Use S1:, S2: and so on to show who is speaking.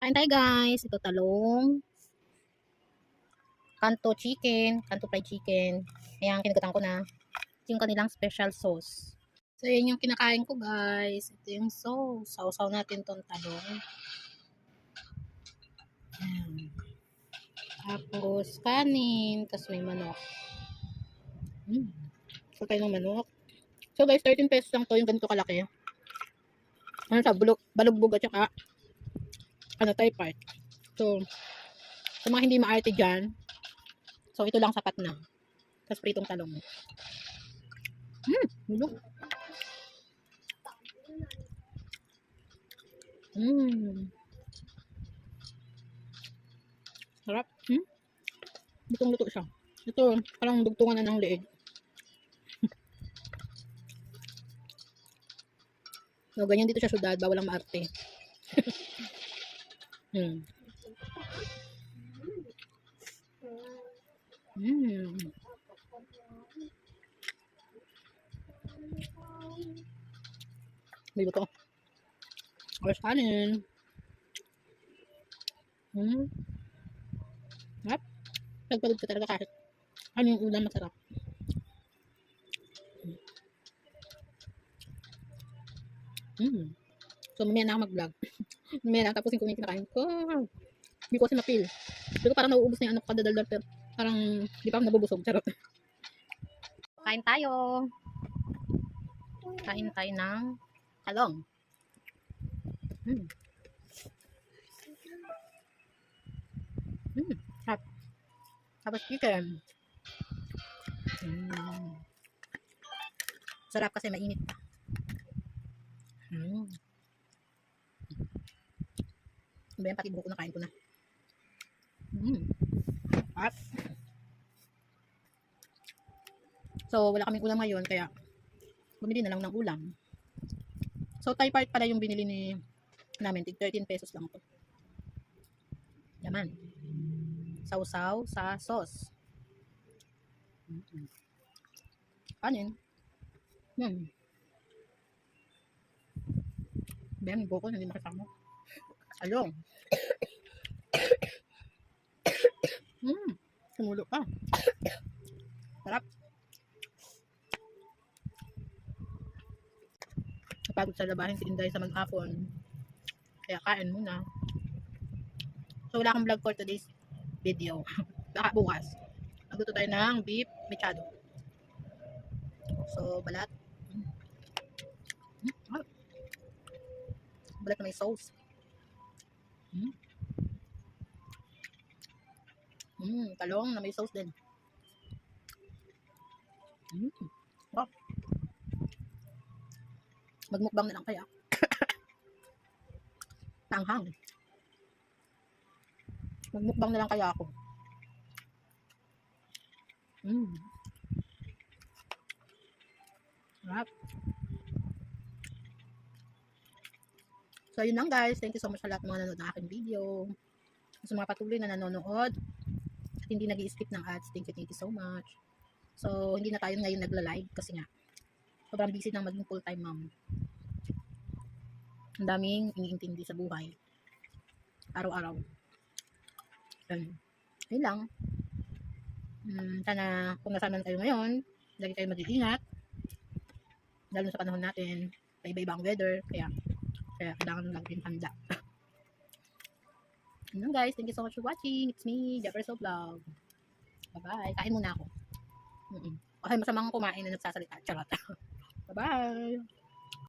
S1: Kain tayo guys. Ito talong. Kanto chicken. Kanto fried chicken. Ayan, kinagatan ko na. Ito yung kanilang special sauce. So, yan yung kinakain ko guys. Ito yung sauce. Sausaw natin tong talong. Ayan. Tapos, kanin. Tapos may manok. Hmm. So, tayo ng manok. So, guys, 13 pesos lang to yung ganito kalaki. Ano sa bulog, balugbog at saka ano, type part. So, sa mga hindi maarte dyan, so ito lang sapat na. Tapos pritong talong. Hmm, bulog. Hmm. Sarap. Hmm? Lutong luto siya. Ito, parang dugtungan na ng leeg. so, ganyan dito siya syudad, bawal ang maarte. Hmm. Hmm. May luto. Ayos kanin. Hmm. Sarap. Nagpalog ka talaga kahit ano yung ulam masarap. Hmm. So, mamaya na ako mag-vlog. mamaya na tapusin ko yung kinakain ko. Hindi ko kasi na-feel. Ko parang nauubos na yung ano kadadaldal pero parang di pa ako nabubusog. Charot. Kain tayo. Kain tayo ng talong. Hmm. Hmm. Sarap. Tapos chicken. Hmm. Sarap kasi mainit pa. Hmm. Ano ba yan? Pati buko na kain ko na. Hmm. At, so, wala kaming ulam ngayon, kaya bumili na lang ng ulam. So, Thai part pala yung binili ni namin. Tig 13 pesos lang to. Yaman. Sausaw sa sauce. Mm. Kanin. Hmm. Ben, buko, hindi makasama. Along. Hmm, sumulo pa. Sarap. Napagod sa labahin si Inday sa maghapon. Kaya kain muna. So, wala akong vlog for today's video. Baka bukas. Magluto tayo ng beef mechado. So, balat. Mm. Mm, ah. Balat na may sauce. Mm. Mm, talong na may sauce din. Mm. Oh. Magmukbang na lang kaya. Tanghang. Magmukbang na lang kaya ako. Mm. Sarap. So, yun lang guys. Thank you so much sa lahat mga nanonood ng aking video. Sa mga patuloy na nanonood at hindi nag skip ng ads, thank you, thank you so much. So, hindi na tayo ngayon nagla-live kasi nga, sobrang busy ng maging full-time mom. Ang daming iniintindi sa buhay. Araw-araw. Yun. Yun lang. Hmm, sana kung nasaan tayo ngayon, lagi tayo mag-iingat. Lalo sa panahon natin, sa iba-ibang weather, kaya kaya kailangan laging handa. Lang guys, thank you so much for watching. It's me, Jefferson Vlog. Bye-bye. Kain muna ako. Mm -mm. Kasi masamang kumain na nagsasalita. Charot. Bye-bye.